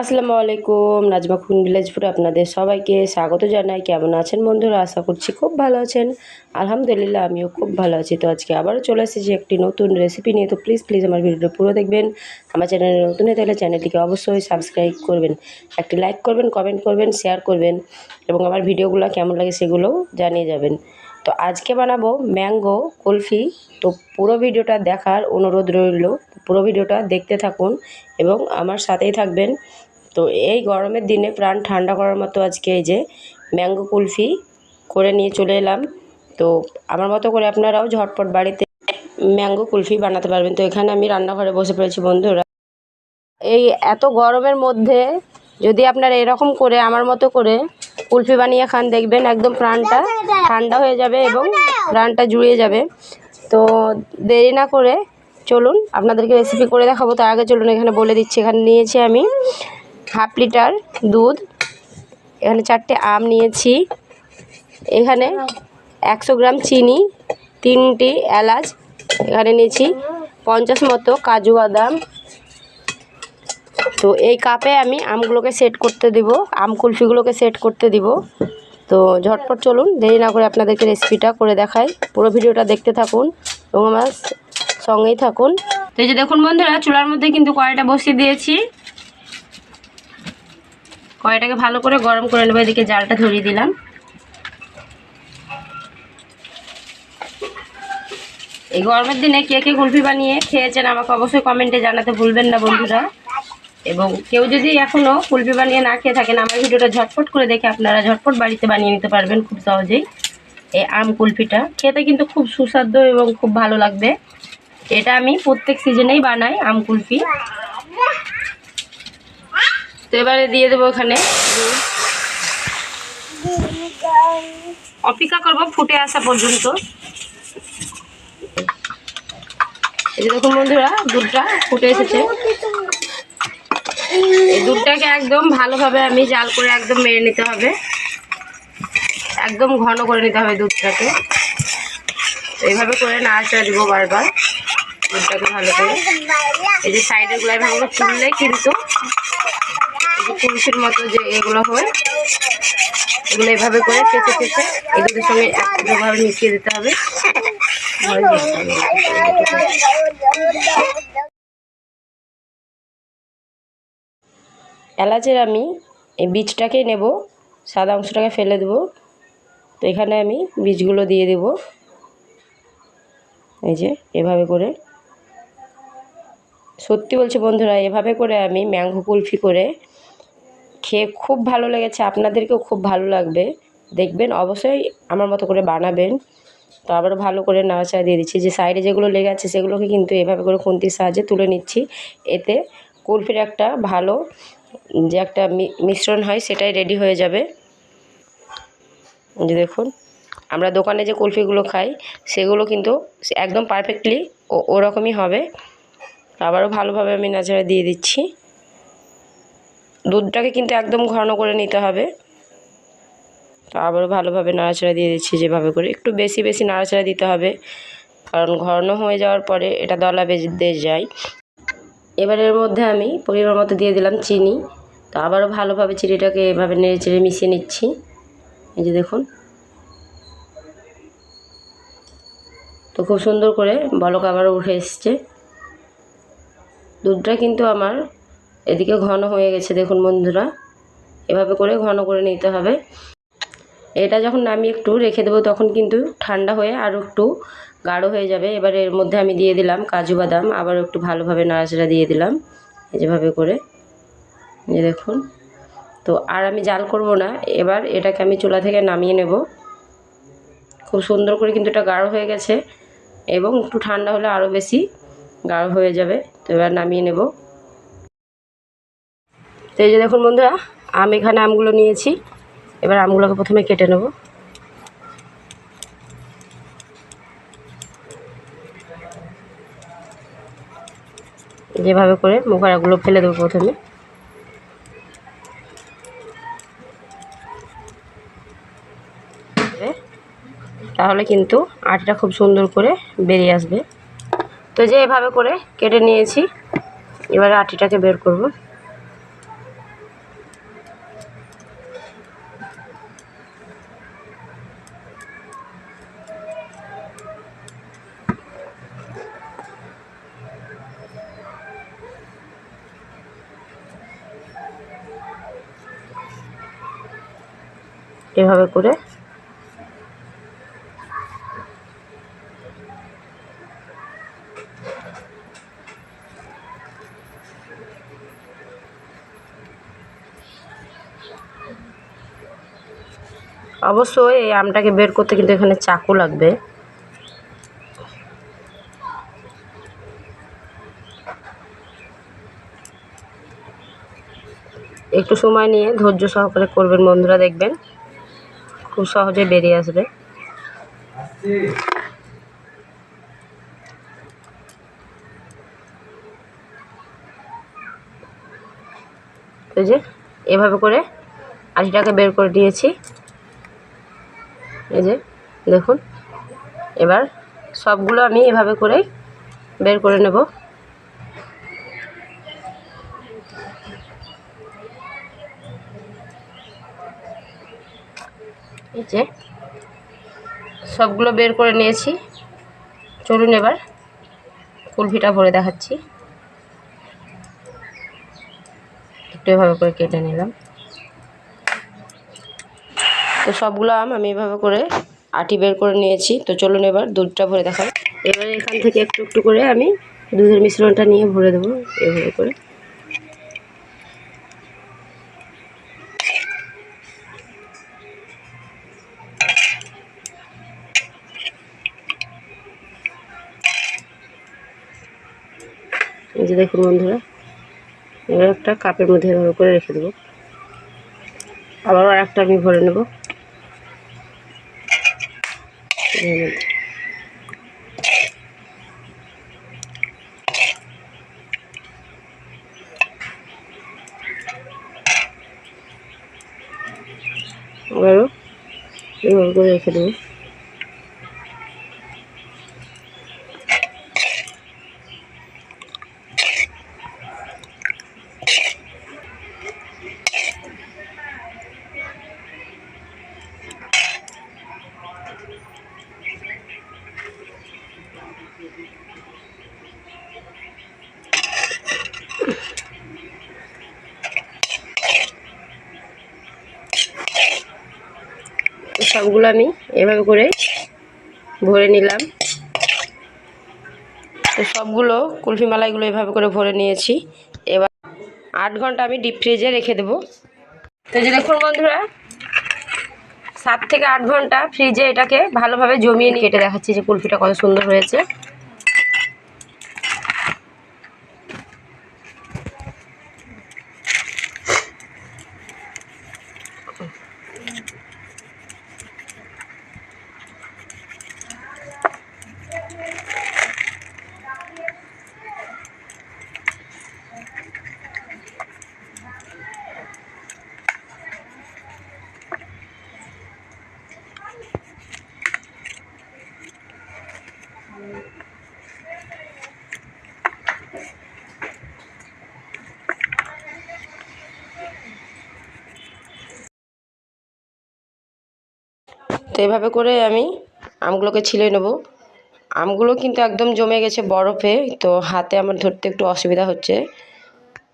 আসসালামু আলাইকুম, নাজমা খুন ভিলেজপুরে আপনাদের সবাইকে স্বাগত জানাই। কেমন আছেন বন্ধুরা? আশা করছি খুব ভালো আছেন। আলহামদুলিল্লাহ, আমিও খুব ভালো আছি। তো আজকে আবারও চলে এসেছি একটি নতুন রেসিপি নিয়ে। তো প্লিজ প্লিজ আমার ভিডিওটা পুরো দেখবেন। আমার চ্যানেলে নতুন হয়ে থাকলে চ্যানেলটিকে অবশ্যই সাবস্ক্রাইব করবেন। একটি লাইক করবেন কমেন্ট করবেন শেয়ার করবেন এবং আমার ভিডিওগুলো কেমন লাগে সেগুলোও জানিয়ে যাবেন। তো আজকে বানাবো ম্যাঙ্গো কুলফি। তো পুরো ভিডিওটা দেখার অনুরোধ রইল। পুরো ভিডিওটা দেখতে থাকুন এবং আমার সাথেই থাকবেন। তো এই গরমের দিনে প্রাণ ঠান্ডা করার মতো আজকে এই যে ম্যাঙ্গো কুলফি করে নিয়ে চলে এলাম। তো আমার মতো করে আপনারাও ঝটপট বাড়িতে ম্যাঙ্গো কুলফি বানাতে পারবেন। তো এখানে আমি রান্নাঘরে বসে পড়েছি বন্ধুরা। এই এত গরমের মধ্যে যদি আপনারা এরকম করে আমার মতো করে কুলফি বানিয়ে খান, দেখবেন একদম প্রাণটা ঠান্ডা হয়ে যাবে এবং প্রাণটা জুড়িয়ে যাবে। তো দেরি না করে চলুন, আপনাদেরকে রেসিপি করে দেখাবো। তার আগে চলুন, এখানে বলে দিচ্ছি। এখানে নিয়েছি আমি হাফ লিটার দুধ। এখানে চারটে আম নিয়েছি। এখানে একশো গ্রাম চিনি, তিনটি এলাচ এখানে নিয়েছি, পঞ্চাশ মতো কাজু বাদাম। তো এই কাপে আমি আমগুলোকে সেট করতে দিব, আম কুলফিগুলোকে সেট করতে দিব। তো ঝটপট চলুন, দেরি না করে আপনাদেরকে রেসিপিটা করে দেখাই। পুরো ভিডিওটা দেখতে থাকুন এবং আমার সঙ্গেই থাকুন। তো এই যে দেখুন বন্ধুরা, চুলার মধ্যে কিন্তু কড়াইটা বসিয়ে দিয়েছি। কড়াইটাকে ভালো করে গরম করে নেব, এদিকে জালটা ধরিয়ে দিলাম। এই গরমের দিনে কে কে কুলফি বানিয়ে খেয়েছেন আমাকে অবশ্যই কমেন্টে জানাতে ভুলবেন না বন্ধুরা। এবং কেউ যদি এখনও কুলফি বানিয়ে না খেয়ে থাকেন, আমার ভিডিওটা ঝটপট করে দেখে আপনারা ঝটপট বাড়িতে বানিয়ে নিতে পারবেন খুব সহজেই। এই আম কুলফিটা খেতে কিন্তু খুব সুস্বাদু এবং খুব ভালো লাগবে। এটা আমি প্রত্যেক সিজনেই বানাই আম কুলফি। তো এবারে দিয়ে দেবো ওখানে অপেক্ষা করব ফুটে আসা পর্যন্ত। এই দেখুন বন্ধুরা, দুধটা ফুটে এসেছে। এই দুধটাকে একদম ভালোভাবে আমি জাল করে একদম মেরে নিতে হবে। একদম ঘন করে নিতে হবে দুধটাকে। এইভাবে করে নাড়াচাড়া দিব বারবার। দুধটাকে ভালো করে। এই যে সাইডের গুলাই ভালো করে তুললে কিন্তু পুরুষের মতো যে এগুলো হয়, এগুলো এভাবে করে চেঁচে চেঁচে দুধের সঙ্গে একভাবে মিশিয়ে দিতে হবে। এলাচের আমি এই বীজটাকেই নেব, সাদা অংশটাকে ফেলে দেবো। তো এখানে আমি বীজগুলো দিয়ে দেব। এই যে, এভাবে করে। সত্যি বলছি বন্ধুরা, এভাবে করে আমি ম্যাঙ্গো কুলফি করে খেয়ে খুব ভালো লেগেছে, আপনাদেরকেও খুব ভালো লাগবে। দেখবেন, অবশ্যই আমার মতো করে বানাবেন। তো আবারও ভালো করে নাড়াচাড়া দিয়ে দিচ্ছি। যে সাইডে যেগুলো লেগে আছে সেগুলোকে কিন্তু এভাবে করে খুন্তির সাহায্যে তুলে নিচ্ছি। এতে কুলফির একটা ভালো যে একটা মিশ্রণ হয় সেটাই রেডি হয়ে যাবে। যে দেখুন, আমরা দোকানে যে কুলফিগুলো খাই, সেগুলো কিন্তু একদম পারফেক্টলি ওরকমই হবে। আবারও ভালোভাবে আমি নাচাড়া দিয়ে দিচ্ছি। দুধটাকে কিন্তু একদম ঘন করে নিতে হবে। তো আবারও ভালোভাবে নাড়াচাড়া দিয়ে দিচ্ছি যেভাবে করে। একটু বেশি বেশি নাড়াচাড়া দিতে হবে। কারণ ঘন হয়ে যাওয়ার পরে এটা দলা বেঁধে যায়। এবার এর মধ্যে আমি পরিমাণ মতো দিয়ে দিলাম চিনি। তো আবারও ভালোভাবে চিনিটাকে এভাবে নেড়ে চেড়ে মিশিয়ে নিচ্ছি। এই যে দেখুন। তো খুব সুন্দর করে বলক আবারও উঠে এসছে। দুধটা কিন্তু আমার এদিকে ঘন হয়ে গেছে দেখুন বন্ধুরা। এভাবে করে ঘন করে নিতে হবে। এটা যখন আমি একটু রেখে দেবো তখন কিন্তু ঠান্ডা হয়ে আরও একটু গাঢ় হয়ে যাবে। এবার এর মধ্যে আমি দিয়ে দিলাম কাজু বাদাম। আবার একটু ভালোভাবে নাড়াচাড়া দিয়ে দিলাম যেভাবে করে। এই দেখুন। তো আর আমি জাল করব না। এবার এটাকে আমি চুলা থেকে নামিয়ে নেব। খুব সুন্দর করে কিন্তু এটা গাঢ় হয়ে গেছে এবং একটু ঠান্ডা হলে আরও বেশি গাঢ় হয়ে যাবে। তো এবার নামিয়ে নেব। তো এই যে দেখুন বন্ধুরা, আম এখানে আমগুলো নিয়েছি। এবার আমগুলোকে প্রথমে কেটে নেব। যেভাবে করে মোকারাগুলো ফেলে দেবো প্রথমে। তাহলে কিন্তু আটিটা খুব সুন্দর করে বেরিয়ে আসবে। তো যে এভাবে করে কেটে নিয়েছি, এবার আটিটাকে বের করব। এভাবে করে। অবশ্যই এই আমটাকে বের করতে কিন্তু এখানে চাকু লাগবে। একটু সময় নিয়ে ধৈর্য সহকারে করবেন বন্ধুরা, দেখবেন। খুব সহজে বেরিয়ে আসবে। এই যে, এভাবে করে আটিটাকে বের করে দিয়েছি। এই যে, দেখুন, এবার সবগুলো আমি এভাবে করেই বের করে নেব। এই যে, সবগুলো বের করে নিয়েছি। চলুন এবার কুলফিটা ভরে দেখাচ্ছি। একটু এভাবে করে কেটে নিলাম। তো সবগুলো আম আমি এভাবে করে আটি বের করে নিয়েছি। তো চলুন এবার দুধটা ভরে দেখাই। এবার এখান থেকে একটু একটু করে আমি দুধের মিশ্রণটা নিয়ে ভরে দেবো এভাবে করে। এই যে দেখুন বন্ধুরা, এবার একটা কাপের মধ্যে এভাবে করে রেখে দেবো। আবার আর একটা আমি ভরে নেব। আবারও এভাবে করে রেখে দেবো। সবগুলো আমি এভাবে করে ভরে নিলাম। তো সবগুলো কুলফি মালাইগুলো এভাবে করে ভরে নিয়েছি। এবার আট ঘণ্টা আমি ডিপ ফ্রিজে রেখে দেবো। তো যে দেখুন বন্ধুরা, সাত থেকে আট ঘণ্টা ফ্রিজে এটাকে ভালোভাবে জমিয়ে নিয়ে কেটে দেখাচ্ছি যে কুলফিটা কত সুন্দর হয়েছে। তো এভাবে করে আমি আমগুলোকে ছিলে নেব। আমগুলো কিন্তু একদম জমে গেছে বরফে, তো হাতে আমার ধরতে একটু অসুবিধা হচ্ছে।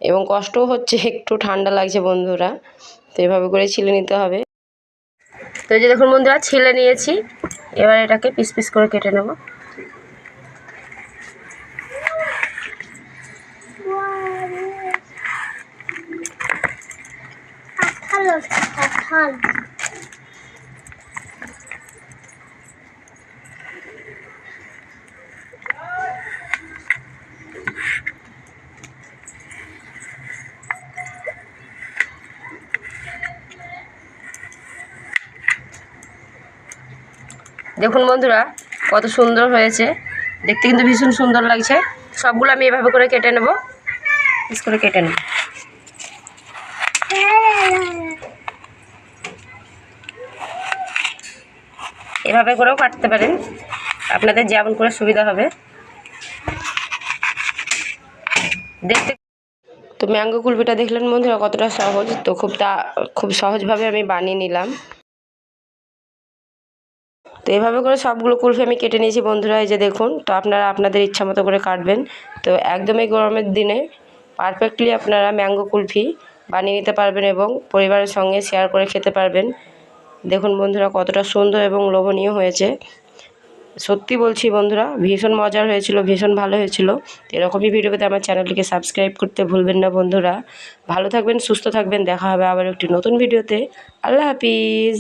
এবং কষ্টও হচ্ছে, একটু ঠান্ডা লাগছে বন্ধুরা, তো এভাবে করে ছিলে নিতে হবে। তো যে দেখুন বন্ধুরা, ছিলে নিয়েছি। এবার এটাকে পিস পিস করে কেটে নেব। দেখুন বন্ধুরা, কত সুন্দর হয়েছে। দেখতে কিন্তু ভীষণ সুন্দর লাগছে। সবগুলো আমি এভাবে করে কেটে নেব। পিস করে কেটে নেব। এভাবে করেও কাটতে পারেন। আপনাদের যেমন করে সুবিধা হবে। দেখতে তো ম্যাঙ্গো কুলপিটা দেখলেন বন্ধুরা, কতটা সহজ। তো খুব তা খুব সহজভাবে আমি বানিয়ে নিলাম। তো এভাবে করে সবগুলো কুলফি আমি কেটে নিয়েছি বন্ধুরা, এই যে দেখুন, তো আপনারা আপনাদের ইচ্ছা মতো করে কাটবেন। তো একদমই গরমের দিনে পারফেক্টলি আপনারা ম্যাঙ্গো কুলফি বানিয়ে নিতে পারবেন এবং পরিবারের সঙ্গে শেয়ার করে খেতে পারবেন। দেখুন বন্ধুরা, কতটা সুন্দর এবং লোভনীয় হয়েছে। সত্যি বলছি বন্ধুরা, ভীষণ মজার হয়েছিল, ভীষণ ভালো হয়েছিল। এরকমই ভিডিও পেতে আমার চ্যানেলটিকে সাবস্ক্রাইব করতে ভুলবেন না বন্ধুরা। ভালো থাকবেন, সুস্থ থাকবেন, দেখা হবে আবার একটি নতুন ভিডিওতে আল্লাহ হাফিজ।